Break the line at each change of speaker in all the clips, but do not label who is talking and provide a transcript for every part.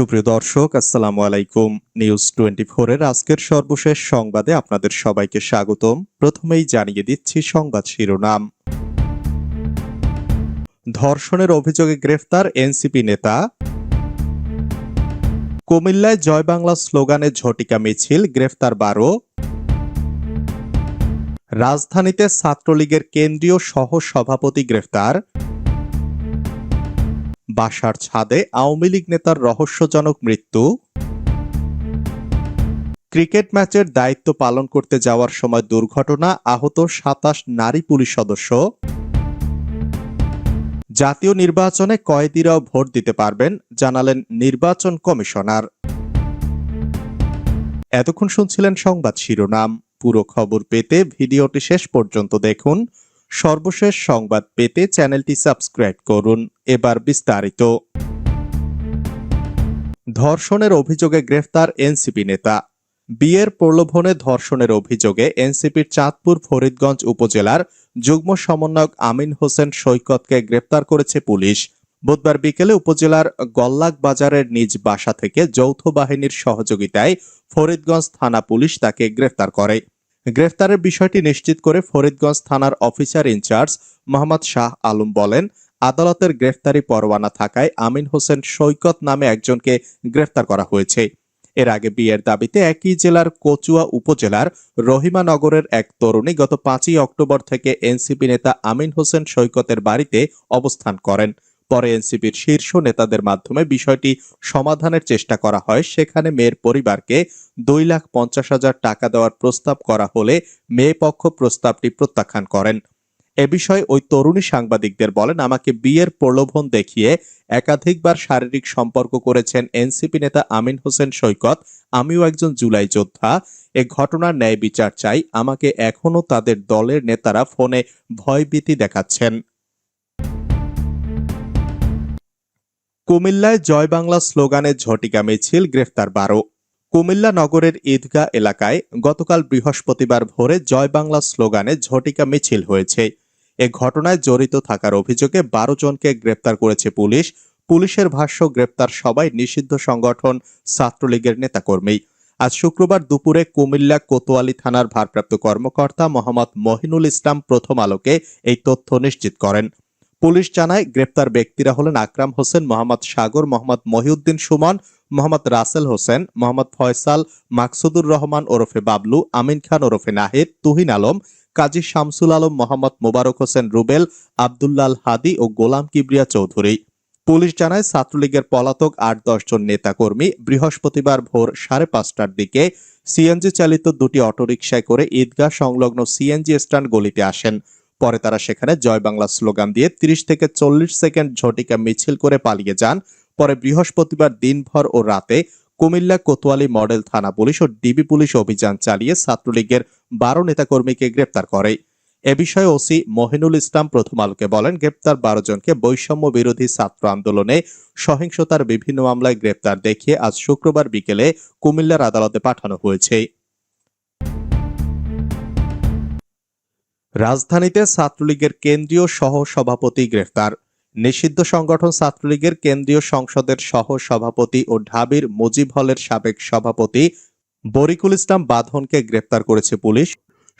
সুপ্রিয় দর্শক আসসালামু আলাইকুম নিউজ টোয়েন্টি এর আজকের সর্বশেষ সংবাদে আপনাদের সবাইকে স্বাগতম প্রথমেই জানিয়ে দিচ্ছি সংবাদ শিরোনাম ধর্ষণের অভিযোগে গ্রেফতার এনসিপি নেতা কুমিল্লায় জয় বাংলা স্লোগানে ঝটিকা মিছিল গ্রেফতার বারো রাজধানীতে ছাত্রলীগের কেন্দ্রীয় সহ সভাপতি গ্রেফতার বাসার ছাদে আওয়ামী লীগ নেতার রহস্যজনক মৃত্যু ক্রিকেট ম্যাচের দায়িত্ব পালন করতে যাওয়ার সময় দুর্ঘটনা আহত সাতাশ নারী পুলিশ সদস্য জাতীয় নির্বাচনে কয়েদিরাও ভোট দিতে পারবেন জানালেন নির্বাচন কমিশনার এতক্ষণ শুনছিলেন সংবাদ শিরোনাম পুরো খবর পেতে ভিডিওটি শেষ পর্যন্ত দেখুন সর্বশেষ সংবাদ পেতে চ্যানেলটি সাবস্ক্রাইব করুন এবার বিস্তারিত ধর্ষণের অভিযোগে গ্রেফতার এনসিপি নেতা বিয়ের প্রলোভনে ধর্ষণের অভিযোগে এনসিপির চাঁদপুর ফরিদগঞ্জ উপজেলার যুগ্ম সমন্বয়ক আমিন হোসেন সৈকতকে গ্রেপ্তার করেছে পুলিশ বুধবার বিকেলে উপজেলার গল্লাক বাজারের নিজ বাসা থেকে যৌথ বাহিনীর সহযোগিতায় ফরিদগঞ্জ থানা পুলিশ তাকে গ্রেফতার করে গ্রেফতারের বিষয়টি নিশ্চিত করে ফরিদগঞ্জ থানার অফিসার ইনচার্জ মোহাম্মদ শাহ আলম বলেন আদালতের গ্রেফতারি পরোয়ানা থাকায় আমিন হোসেন সৈকত নামে একজনকে গ্রেফতার করা হয়েছে এর আগে বিয়ের দাবিতে একই জেলার কচুয়া উপজেলার রহিমানগরের এক তরুণী গত পাঁচই অক্টোবর থেকে এনসিপি নেতা আমিন হোসেন সৈকতের বাড়িতে অবস্থান করেন পরে এনসিপির শীর্ষ নেতাদের মাধ্যমে বিষয়টি সমাধানের চেষ্টা করা হয় সেখানে মেয়ের পরিবারকে দুই লাখ পঞ্চাশ হাজার টাকা দেওয়ার প্রস্তাব করা হলে মেয়ে পক্ষ প্রস্তাবটি প্রত্যাখ্যান করেন এ বিষয়ে ওই তরুণী সাংবাদিকদের বলেন আমাকে বিয়ের প্রলোভন দেখিয়ে একাধিকবার শারীরিক সম্পর্ক করেছেন এনসিপি নেতা আমিন হোসেন সৈকত আমিও একজন জুলাই যোদ্ধা এ ঘটনার ন্যায় বিচার চাই আমাকে এখনও তাদের দলের নেতারা ফোনে ভয়ভীতি দেখাচ্ছেন কুমিল্লায় জয় বাংলা স্লোগানে ঝটিকা মিছিল গ্রেফতার বারো কুমিল্লা নগরের ঈদগাহ এলাকায় গতকাল বৃহস্পতিবার ভোরে জয় বাংলা স্লোগানে ঝটিকা মিছিল হয়েছে এ ঘটনায় জড়িত থাকার অভিযোগে বারো জনকে গ্রেপ্তার করেছে পুলিশ পুলিশের ভাষ্য গ্রেপ্তার সবাই নিষিদ্ধ সংগঠন ছাত্রলীগের নেতাকর্মী আজ শুক্রবার দুপুরে কুমিল্লা কোতোয়ালি থানার ভারপ্রাপ্ত কর্মকর্তা মোহাম্মদ মহিনুল ইসলাম প্রথম আলোকে এই তথ্য নিশ্চিত করেন পুলিশ জানায় গ্রেপ্তার ব্যক্তিরা হলেন আকরাম হোসেন মোহাম্মদ সাগর মোহাম্মদ মহিউদ্দিন সুমন মোহাম্মদ রাসেল হোসেন মোহাম্মদ ফয়সাল মাকসুদুর রহমান ওরফে বাবলু আমিন খান ওরফে নাহিদ তুহিন আলম কাজী শামসুল আলম মোহাম্মদ মোবারক হোসেন রুবেল আবদুল্লাল হাদি ও গোলাম কিবরিয়া চৌধুরী পুলিশ জানায় ছাত্রলীগের পলাতক আট দশজন নেতাকর্মী বৃহস্পতিবার ভোর সাড়ে পাঁচটার দিকে সিএনজি চালিত দুটি অটোরিকশায় করে ঈদগাহ সংলগ্ন সিএনজি স্ট্যান্ড গলিতে আসেন পরে তারা সেখানে জয় বাংলা স্লোগান দিয়ে ৩০ থেকে চল্লিশ সেকেন্ড ঝটিকা মিছিল করে পালিয়ে যান পরে বৃহস্পতিবার দিনভর ও রাতে কুমিল্লা কোতোয়ালি মডেল থানা পুলিশ ও ডিবি পুলিশ অভিযান চালিয়ে ছাত্রলীগের বারো নেতাকর্মীকে গ্রেপ্তার করে এ বিষয়ে ওসি মহিনুল ইসলাম প্রথম আলোকে বলেন গ্রেপ্তার বারো জনকে বৈষম্য বিরোধী ছাত্র আন্দোলনে সহিংসতার বিভিন্ন মামলায় গ্রেপ্তার দেখিয়ে আজ শুক্রবার বিকেলে কুমিল্লার আদালতে পাঠানো হয়েছে রাজধানীতে ছাত্রলীগের কেন্দ্রীয় সহ সভাপতি গ্রেফতার নিষিদ্ধ সংগঠন ছাত্রলীগের কেন্দ্রীয় সংসদের সহ সভাপতি ও ঢাবির মুজিব হলের সাবেক সভাপতি বরিকুল ইসলাম বাঁধনকে গ্রেপ্তার করেছে পুলিশ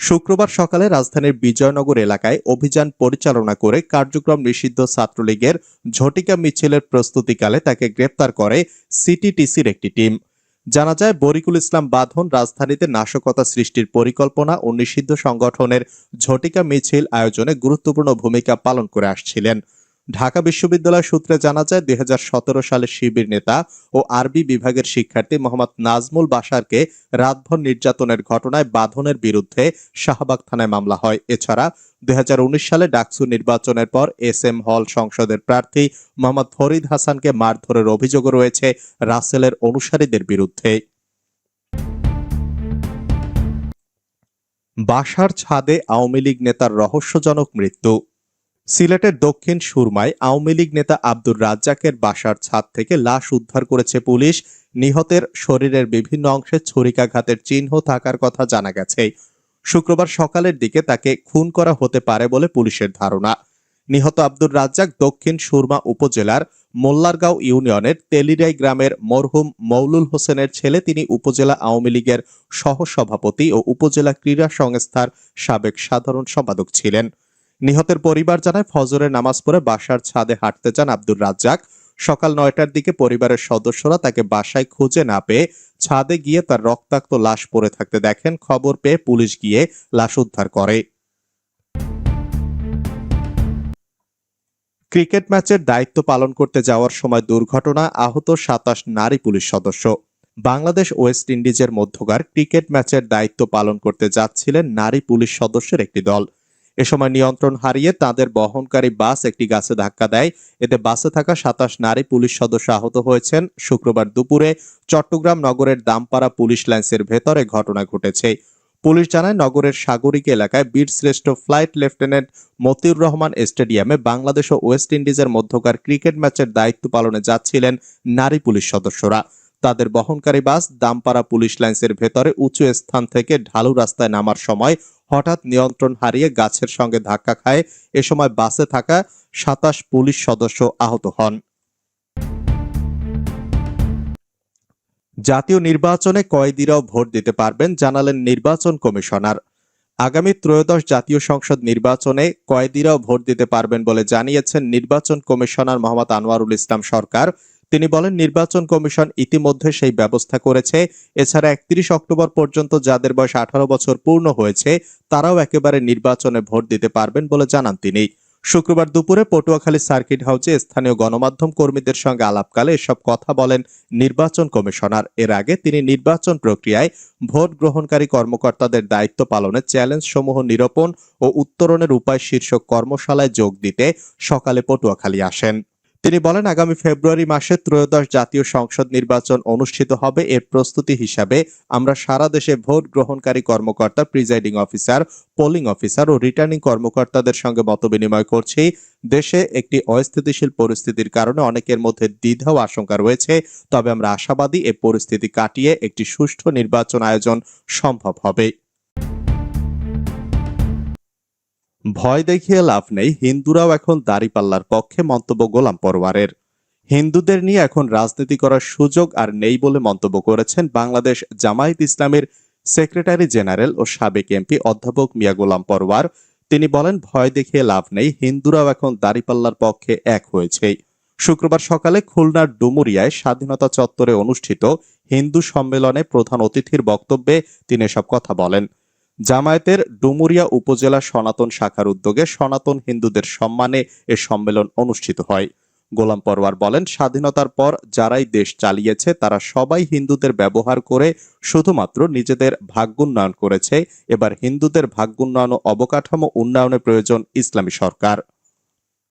শুক্রবার সকালে রাজধানীর বিজয়নগর এলাকায় অভিযান পরিচালনা করে কার্যক্রম নিষিদ্ধ ছাত্রলীগের ঝটিকা মিছিলের প্রস্তুতিকালে তাকে গ্রেপ্তার করে সিটিটিসির একটি টিম জানা যায় বরিকুল ইসলাম বাঁধন রাজধানীতে নাশকতা সৃষ্টির পরিকল্পনা ও নিষিদ্ধ সংগঠনের ঝটিকা মিছিল আয়োজনে গুরুত্বপূর্ণ ভূমিকা পালন করে আসছিলেন ঢাকা বিশ্ববিদ্যালয় সূত্রে জানা যায় দুই সালে শিবির নেতা ও আরবি বিভাগের শিক্ষার্থী মোহাম্মদ নাজমুল বাসারকে রাতভর নির্যাতনের ঘটনায় বাঁধনের বিরুদ্ধে শাহবাগ থানায় মামলা হয় এছাড়া দুই সালে ডাকসু নির্বাচনের পর এস এম হল সংসদের প্রার্থী মোহাম্মদ ফরিদ হাসানকে মারধরের অভিযোগ রয়েছে রাসেলের অনুসারীদের বিরুদ্ধে বাসার ছাদে আওয়ামী লীগ নেতার রহস্যজনক মৃত্যু সিলেটের দক্ষিণ সুরমায় আওয়ামী লীগ নেতা আব্দুর রাজ্জাকের বাসার ছাদ থেকে লাশ উদ্ধার করেছে পুলিশ নিহতের শরীরের বিভিন্ন অংশে ছুরিকাঘাতের চিহ্ন থাকার কথা জানা গেছে শুক্রবার সকালের দিকে তাকে খুন করা হতে পারে বলে পুলিশের ধারণা নিহত আব্দুর রাজ্জাক দক্ষিণ সুরমা উপজেলার মোল্লারগাঁও ইউনিয়নের তেলিরাই গ্রামের মরহুম মৌলুল হোসেনের ছেলে তিনি উপজেলা আওয়ামী লীগের সহসভাপতি ও উপজেলা ক্রীড়া সংস্থার সাবেক সাধারণ সম্পাদক ছিলেন নিহতের পরিবার জানায় ফজরের নামাজ পড়ে বাসার ছাদে হাঁটতে যান আব্দুর রাজ্জাক সকাল নয়টার দিকে পরিবারের সদস্যরা তাকে বাসায় খুঁজে না পেয়ে ছাদে গিয়ে তার রক্তাক্ত লাশ পড়ে থাকতে দেখেন খবর পেয়ে পুলিশ গিয়ে লাশ উদ্ধার করে ক্রিকেট ম্যাচের দায়িত্ব পালন করতে যাওয়ার সময় দুর্ঘটনা আহত সাতাশ নারী পুলিশ সদস্য বাংলাদেশ ওয়েস্ট ইন্ডিজের মধ্যকার ক্রিকেট ম্যাচের দায়িত্ব পালন করতে যাচ্ছিলেন নারী পুলিশ সদস্যের একটি দল এ সময় নিয়ন্ত্রণ হারিয়ে তাদের বহনকারী বাস একটি গাছে ধাক্কা দেয় এতে বাসে থাকা সাতাশ নারী পুলিশ সদস্য আহত হয়েছেন শুক্রবার দুপুরে চট্টগ্রাম নগরের দামপাড়া পুলিশ লাইন্সের ভেতরে ঘটনা ঘটেছে পুলিশ জানায় নগরের সাগরিক এলাকায় বীরশ্রেষ্ঠ ফ্লাইট লেফটেন্যান্ট মতিউর রহমান স্টেডিয়ামে বাংলাদেশ ও ওয়েস্ট ইন্ডিজের মধ্যকার ক্রিকেট ম্যাচের দায়িত্ব পালনে যাচ্ছিলেন নারী পুলিশ সদস্যরা তাদের বহনকারী বাস দামপাড়া পুলিশ লাইন্সের ভেতরে উঁচু স্থান থেকে ঢালু রাস্তায় নামার সময় হঠাৎ নিয়ন্ত্রণ হারিয়ে গাছের সঙ্গে ধাক্কা খায় এ সময় বাসে থাকা সাতাশ পুলিশ সদস্য আহত হন জাতীয় নির্বাচনে কয়েদিরাও ভোট দিতে পারবেন জানালেন নির্বাচন কমিশনার আগামী ত্রয়োদশ জাতীয় সংসদ নির্বাচনে কয়েদিরাও ভোট দিতে পারবেন বলে জানিয়েছেন নির্বাচন কমিশনার মোহাম্মদ আনোয়ারুল ইসলাম সরকার তিনি বলেন নির্বাচন কমিশন ইতিমধ্যে সেই ব্যবস্থা করেছে এছাড়া একত্রিশ অক্টোবর পর্যন্ত যাদের বয়স আঠারো বছর পূর্ণ হয়েছে তারাও একেবারে নির্বাচনে ভোট দিতে পারবেন বলে জানান তিনি শুক্রবার দুপুরে পটুয়াখালী সার্কিট হাউসে স্থানীয় গণমাধ্যম কর্মীদের সঙ্গে আলাপকালে এসব কথা বলেন নির্বাচন কমিশনার এর আগে তিনি নির্বাচন প্রক্রিয়ায় ভোট গ্রহণকারী কর্মকর্তাদের দায়িত্ব পালনে চ্যালেঞ্জ সমূহ নিরূপণ ও উত্তরণের উপায় শীর্ষক কর্মশালায় যোগ দিতে সকালে পটুয়াখালী আসেন তিনি বলেন আগামী ফেব্রুয়ারি মাসে ত্রয়োদশ জাতীয় সংসদ নির্বাচন অনুষ্ঠিত হবে এর প্রস্তুতি হিসাবে আমরা সারা দেশে ভোট গ্রহণকারী কর্মকর্তা প্রিজাইডিং অফিসার পোলিং অফিসার ও রিটার্নিং কর্মকর্তাদের সঙ্গে মতবিনিময় করছি দেশে একটি অস্থিতিশীল পরিস্থিতির কারণে অনেকের মধ্যে দ্বিধা আশঙ্কা রয়েছে তবে আমরা আশাবাদী এ পরিস্থিতি কাটিয়ে একটি সুষ্ঠু নির্বাচন আয়োজন সম্ভব হবে ভয় দেখিয়ে লাভ নেই হিন্দুরাও এখন দাঁড়িপাল্লার পক্ষে মন্তব্য গোলাম পরওয়ারের হিন্দুদের নিয়ে এখন রাজনীতি করার সুযোগ আর নেই বলে মন্তব্য করেছেন বাংলাদেশ জামায়াত ইসলামের সেক্রেটারি জেনারেল ও সাবেক এমপি অধ্যাপক মিয়া গোলাম পরওয়ার তিনি বলেন ভয় দেখিয়ে লাভ নেই হিন্দুরাও এখন দাঁড়িপাল্লার পক্ষে এক হয়েছে শুক্রবার সকালে খুলনার ডুমুরিয়ায় স্বাধীনতা চত্বরে অনুষ্ঠিত হিন্দু সম্মেলনে প্রধান অতিথির বক্তব্যে তিনি সব কথা বলেন জামায়াতের ডুমুরিয়া উপজেলা সনাতন শাখার উদ্যোগে সনাতন হিন্দুদের সম্মানে এ সম্মেলন অনুষ্ঠিত হয় গোলাম পরওয়ার বলেন স্বাধীনতার পর যারাই দেশ চালিয়েছে তারা সবাই হিন্দুদের ব্যবহার করে শুধুমাত্র নিজেদের ভাগ্যোন্নয়ন করেছে এবার হিন্দুদের ভাগ্যোন্নয়ন ও অবকাঠামো উন্নয়নের প্রয়োজন ইসলামী সরকার